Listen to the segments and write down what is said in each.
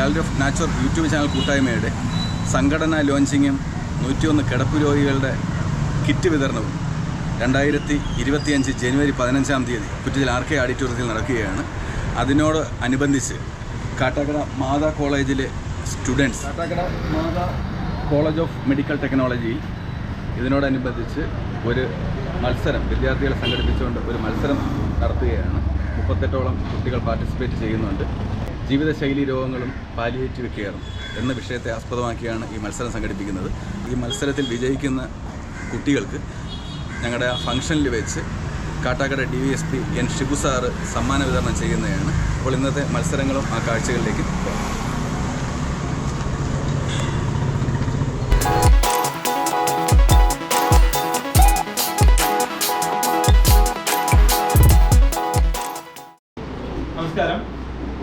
Gallery of nature YouTube channel കൂട്ടായ്മയുടെ സംഘടനാ ലോഞ്ചിങ്ങും നൂറ്റിയൊന്ന് കിടപ്പ് രോഗികളുടെ കിറ്റ് വിതരണവും രണ്ടായിരത്തി ഇരുപത്തിയഞ്ച് ജനുവരി പതിനഞ്ചാം തീയതി കുറ്റിച്ചിൽ ആർ കെ ഓഡിറ്റോറിയത്തിൽ നടക്കുകയാണ്. അതിനോട് അനുബന്ധിച്ച് കാട്ടാക്കട മാതാ കോളേജിലെ students Kattakada Matha college of medical ടെക്നോളജിയിൽ ഇതിനോടനുബന്ധിച്ച് ഒരു മത്സരം വിദ്യാർത്ഥികളെ സംഘടിപ്പിച്ചുകൊണ്ട് ഒരു മത്സരം നടത്തുകയാണ്. മുപ്പത്തെട്ടോളം കുട്ടികൾ പാർട്ടിസിപ്പേറ്റ് ചെയ്യുന്നുണ്ട്. ജീവിതശൈലി രോഗങ്ങളും പാലിയേറ്റീവ് കെയറും എന്ന വിഷയത്തെ ആസ്പദമാക്കിയാണ് ഈ മത്സരം സംഘടിപ്പിക്കുന്നത്. ഈ മത്സരത്തിൽ വിജയിക്കുന്ന കുട്ടികൾക്ക് ഞങ്ങളുടെ ഫംഗ്ഷനിൽ വെച്ച് Kattakada D V S P N Shibu sir സമ്മാന വിതരണം ചെയ്യുന്നതാണ്. അപ്പോൾ ഇന്നത്തെ മത്സരങ്ങളും ആ കാഴ്ചകളിലേക്ക് പോകാം. നമസ്കാരം.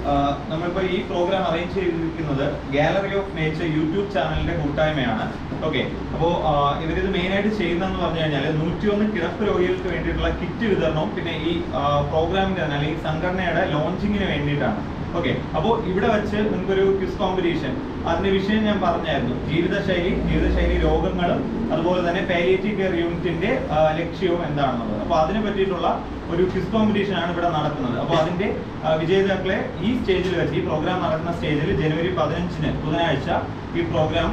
ആ, നമ്മളിപ്പോ ഈ പ്രോഗ്രാം അറേഞ്ച് ചെയ്തിരിക്കുന്നത് ഗാലറി ഓഫ് നേച്ചർ യൂട്യൂബ് ചാനലിന്റെ കൂട്ടായ്മയാണ്. ഓക്കെ അപ്പോൾ ഇവരിത് മെയിൻ ആയിട്ട് ചെയ്യുന്നതെന്ന് പറഞ്ഞു കഴിഞ്ഞാൽ നൂറ്റിയൊന്ന് കിടപ്പ് രോഗികൾക്ക് വേണ്ടിയിട്ടുള്ള കിറ്റ് വിതരണവും പിന്നെ ഈ പ്രോഗ്രാമിന്റെ തന്നെ അല്ലെങ്കിൽ സംഘടനയുടെ ലോഞ്ചിങ്ങിന് വേണ്ടിയിട്ടാണ്. ഓക്കെ അപ്പോൾ ഇവിടെ വെച്ച് നമുക്കൊരു ക്വിസ് കോമ്പറ്റീഷൻ അതിന്റെ വിഷയം ഞാൻ പറഞ്ഞായിരുന്നു. ജീവിതശൈലി ജീവിതശൈലി രോഗങ്ങളും അതുപോലെ തന്നെ പാലിയേറ്റീവ് കെയർ യൂണിറ്റിന്റെ ലക്ഷ്യവും എന്താണെന്നുള്ളത്. അപ്പോൾ അതിനെ പറ്റിയിട്ടുള്ള ഒരു ക്വിസ് കോമ്പറ്റീഷൻ ആണ് ഇവിടെ നടക്കുന്നത്. അപ്പോൾ അതിന്റെ വിജേതാക്കളെ ഈ സ്റ്റേജിൽ വെച്ച് ഈ പ്രോഗ്രാം നടക്കുന്ന സ്റ്റേജിൽ ജനുവരി പതിനഞ്ചിന് ബുധനാഴ്ച ഈ പ്രോഗ്രാം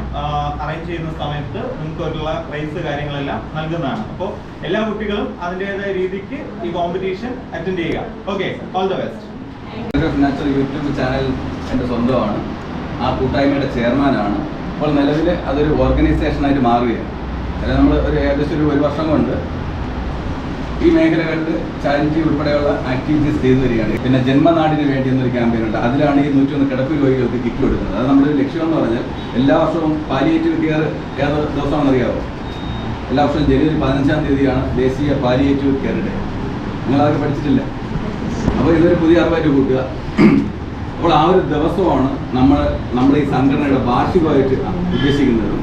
അറേഞ്ച് ചെയ്യുന്ന സമയത്ത് നിങ്ങൾക്കുള്ള പ്രൈസ് കാര്യങ്ങളെല്ലാം നൽകുന്നതാണ്. അപ്പോൾ എല്ലാ കുട്ടികളും അതിന്റെതായ രീതിക്ക് ഈ കോമ്പറ്റീഷൻ അറ്റൻഡ് ചെയ്യുക. Okay all the best natural YouTube channel എന്റെ സ്വന്തമാണ്. ആ കൂട്ടായ്മയുടെ ചെയർമാനാണ്. അപ്പോൾ നിലവിൽ അതൊരു ഓർഗനൈസേഷനായിട്ട് മാറുകയാണ്. അതായത് നമ്മൾ ഒരു ഏകദേശം ഒരു ഒരു വർഷം കൊണ്ട് ഈ മേഖലകളിൽ ചാരിറ്റി ഉൾപ്പെടെയുള്ള ആക്ടിവിറ്റീസ് ചെയ്തു വരികയാണ്. പിന്നെ ജന്മനാടിന് വേണ്ടി എന്നൊരു ക്യാമ്പയിൻ ഉണ്ട്. അതിലാണ് ഈ നൂറ്റൊന്ന് കിടപ്പ് രോഗികൾക്ക് കിറ്റ് കൊടുക്കുന്നത്. അത് നമ്മുടെ ലക്ഷ്യം എന്ന് പറഞ്ഞാൽ എല്ലാ വർഷവും പാലിയേറ്റീവ് കെയർ ഏത് ദിവസമാണെന്നറിയാമോ എല്ലാ വർഷവും ജനുവരി പതിനഞ്ചാം തീയതിയാണ് ദേശീയ പാലിയേറ്റീവ് കെയർ ഡേ നിങ്ങളതൊക്കെ പഠിച്ചിട്ടില്ല? അപ്പോൾ ഇതൊരു പുതിയ അറിവായിട്ട് കൂട്ടുക. അപ്പോൾ ആ ഒരു ദിവസമാണ് നമ്മൾ നമ്മൾ ഈ സംഘടനയുടെ വാർഷികമായിട്ട് ഉദ്ദേശിക്കുന്നത്.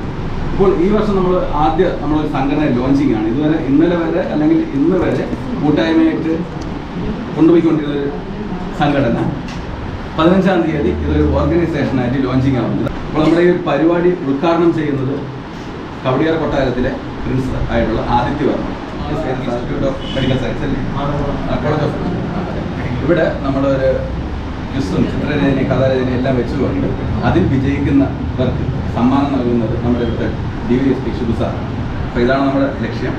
അപ്പോൾ ഈ വർഷം നമ്മൾ ആദ്യ നമ്മളൊരു സംഘടന ലോഞ്ചിങ് ആണ്. ഇതുവരെ ഇന്നലെ വരെ അല്ലെങ്കിൽ ഇന്ന് വരെ കൂട്ടായ്മയായിട്ട് കൊണ്ടുപോയിക്കൊണ്ടിരുന്ന ഒരു സംഘടന. പതിനഞ്ചാം തീയതി ഇതൊരു ഓർഗനൈസേഷനായിട്ട് ലോഞ്ചിങ് ആവുന്നത്. അപ്പോൾ നമ്മുടെ ഈ പരിപാടി ഉദ്ഘാടനം ചെയ്യുന്നത് കവടിയാർ കൊട്ടാരത്തിലെ പ്രിൻസിപ്പൽ ആയിട്ടുള്ള Aditya Varma. Institute of medical science college of ഇവിടെ നമ്മളൊരു ക്വിസും ചിത്രരചനയും കഥാരചനയും എല്ലാം വെച്ചുകൊണ്ട് അതിൽ വിജയിക്കുന്നവർക്ക് സമ്മാനം നൽകുന്നത് നമ്മുടെ ഇവിടുത്തെ D V S P Shibu സാറാണ് ഇതാണ് നമ്മുടെ ലക്ഷ്യം.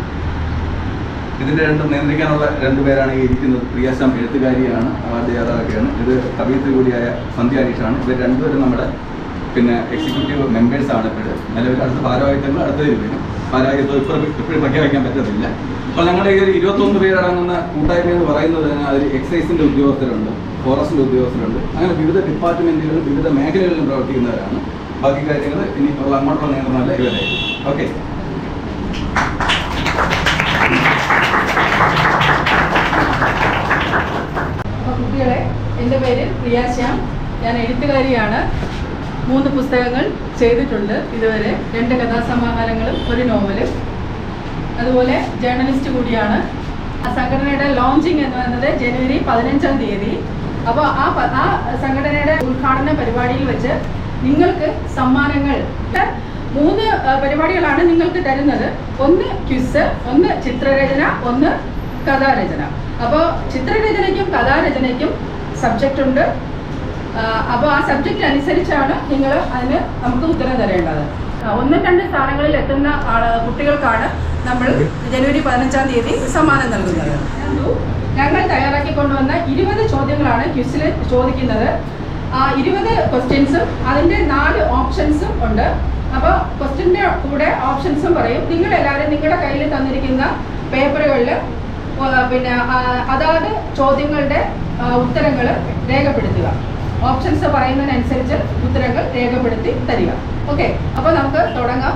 ഇതിന്റെ രണ്ടും നിയന്ത്രിക്കാനുള്ള രണ്ടുപേരാണ് ഇരിക്കുന്നത്. പ്രിയാശാം എഴുത്തുകാരിയാണ് അവാർഡ് ജേതാവൊക്കെയാണ് ഇത് കവിയത്രി കൂടിയായ സന്ധ്യ അനീഷാണ് ഇവർ രണ്ടുപേരും നമ്മുടെ പിന്നെ എക്സിക്യൂട്ടീവ് മെമ്പേഴ്സാണ് ഇപ്പോഴും നിലവിൽ അടുത്ത ഭാരവാഹിത്വങ്ങൾ അടുത്തതിൽ വരും. ഭാരവാഹിത്വം ഇപ്പോൾ ഇപ്പോഴും പ്രഖ്യാപിക്കാൻ പറ്റത്തില്ല. അപ്പോൾ ഞങ്ങളുടെ ഈ ഒരു ഇരുപത്തൊന്ന് പേരടങ്ങുന്ന കൂട്ടായ്മ എന്ന് പറയുന്നത് തന്നെ അതിൽ എക്സൈസിന്റെ ഉദ്യോഗസ്ഥരുണ്ട് ഫോറസ്റ്റിന്റെ ഉദ്യോഗസ്ഥരുണ്ട് അങ്ങനെ വിവിധ ഡിപ്പാർട്ട്മെന്റുകളിലും വിവിധ മേഖലകളിലും പ്രവർത്തിക്കുന്നവരാണ്. ബാക്കി കാര്യങ്ങൾ ഇനി ഉള്ള അങ്ങോട്ടുള്ള നിയന്ത്രണമല്ല ഇവരായിരിക്കും ഓക്കെ. കുട്ടികളെ എന്റെ പേര് പ്രിയ ശ്യാം. ഞാൻ എഴുത്തുകാരിയാണ്. മൂന്ന് പുസ്തകങ്ങൾ ചെയ്തിട്ടുണ്ട് ഇതുവരെ. രണ്ട് കഥാസമാഹാരങ്ങളും ഒരു നോവലും. അതുപോലെ ജേർണലിസ്റ്റ് കൂടിയാണ്. ആ സംഘടനയുടെ ലോഞ്ചിങ് എന്ന് പറയുന്നത് ജനുവരി പതിനഞ്ചാം തീയതി. അപ്പോൾ ആ ആ സംഘടനയുടെ ഉദ്ഘാടന പരിപാടിയിൽ വെച്ച് നിങ്ങൾക്ക് സമ്മാനങ്ങൾ മൂന്ന് പരിപാടികളാണ് നിങ്ങൾക്ക് തരുന്നത്. ഒന്ന് ക്വിസ് ഒന്ന് ചിത്രരചന ഒന്ന് കഥാരചന. അപ്പോൾ ചിത്രരചനയ്ക്കും കഥാരചനയ്ക്കും സബ്ജക്റ്റ് ഉണ്ട്. അപ്പോൾ ആ സബ്ജക്റ്റ് അനുസരിച്ചാണ് നിങ്ങൾ അതിന് നമുക്ക് ഉത്തരം തരേണ്ടത്. ഒന്നും രണ്ട് സ്ഥാനങ്ങളിൽ എത്തുന്ന കുട്ടികൾക്കാണ് നമ്മൾ ജനുവരി പതിനഞ്ചാം തീയതി സമ്മാനം നൽകുന്നത്. ഞങ്ങൾ തയ്യാറാക്കി കൊണ്ടുവന്ന ഇരുപത് ചോദ്യങ്ങളാണ് ക്വിസിൽ ചോദിക്കുന്നത്. ആ ഇരുപത് ക്വസ്റ്റ്യൻസും അതിന്റെ നാല് ഓപ്ഷൻസും ഉണ്ട്. അപ്പോൾ ക്വസ്റ്റ്യന്റെ കൂടെ ഓപ്ഷൻസും പറയും. നിങ്ങൾ എല്ലാവരും നിങ്ങളുടെ കയ്യിൽ തന്നിരിക്കുന്ന പേപ്പറുകളിൽ പിന്നെ അതാത് ചോദ്യങ്ങളുടെ ഉത്തരങ്ങൾ രേഖപ്പെടുത്തുക. ഓപ്ഷൻസ് പറയുന്നതിനനുസരിച്ച് ഉത്തരങ്ങൾ രേഖപ്പെടുത്തി തരിക. ഓക്കെ. അപ്പോൾ നമുക്ക് തുടങ്ങാം.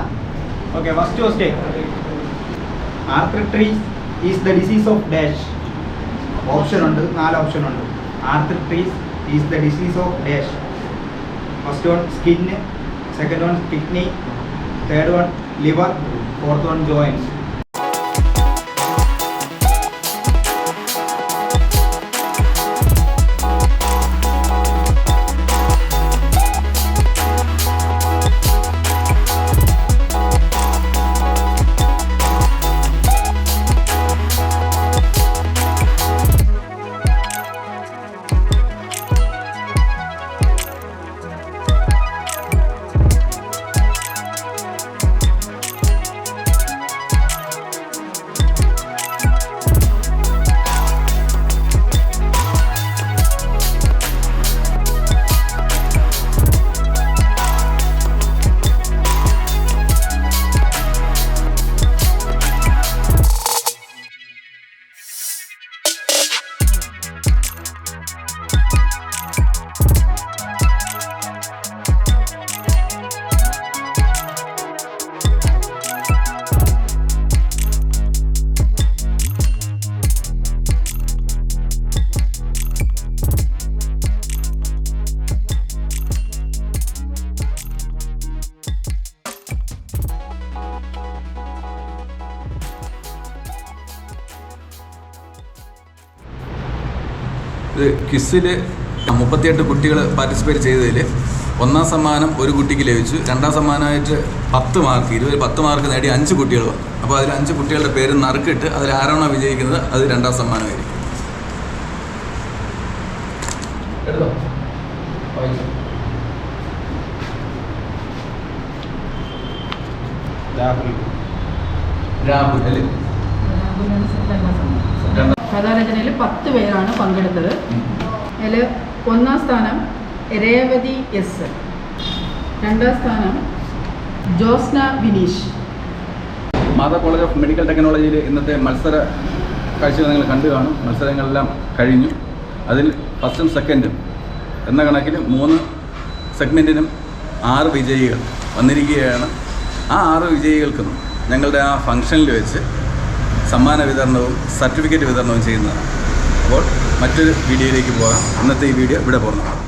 Okay first question arthritis is the disease of dash option ഉണ്ട് നാല് ഓപ്ഷൻ ഉണ്ട്. Arthritis is the disease of dash first one skin second one kidney third one liver fourth one joints ഇത് ക്വിസിൽ മുപ്പത്തിയെട്ട് കുട്ടികൾ പാർട്ടിസിപ്പേറ്റ് ചെയ്തതിൽ ഒന്നാം സമ്മാനം ഒരു കുട്ടിക്ക് ലഭിച്ചു. രണ്ടാം സമ്മാനമായിട്ട് പത്ത് മാർക്ക് ഇരുപത് പത്ത് മാർക്ക് നേടി അഞ്ച് കുട്ടികൾ വന്നു. അപ്പോൾ അതിൽ അഞ്ച് കുട്ടികളുടെ പേര് നറുക്കിട്ട് അതിൽ ആരാണോ വിജയിക്കുന്നത് അത് രണ്ടാം സമ്മാനമായിരിക്കും. രാഹുൽ. രാഹുൽ അല്ലേ? കഥാരചനയിൽ പത്ത് പേരാണ് പങ്കെടുത്തത്. അതിൽ ഒന്നാം സ്ഥാനം രേവതി എസ് രണ്ടാം സ്ഥാനം Josna Vineesh. Matha college of medical ടെക്നോളജിയിൽ ഇന്നത്തെ മത്സര കാഴ്ചകൾ നിങ്ങൾ കണ്ടു കാണും. മത്സരങ്ങളെല്ലാം കഴിഞ്ഞു. അതിൽ ഫസ്റ്റും സെക്കൻഡും. എന്ന കണക്കിൽ മൂന്ന് സെഗ്മെന്റിനും ആറ് വിജയികൾ വന്നിരിക്കുകയാണ്. ആ ആറ് വിജയികൾക്കും ഞങ്ങളുടെ ആ ഫംഗ്ഷനിൽ വെച്ച് സമ്മാന വിതരണവും സർട്ടിഫിക്കറ്റ് വിതരണവും ചെയ്യുന്നതാണ്. അപ്പോൾ മറ്റൊരു വീഡിയോയിലേക്ക് പോകാം. ഇന്നത്തെ ഈ വീഡിയോ ഇവിടെ പോകുന്നതാണ്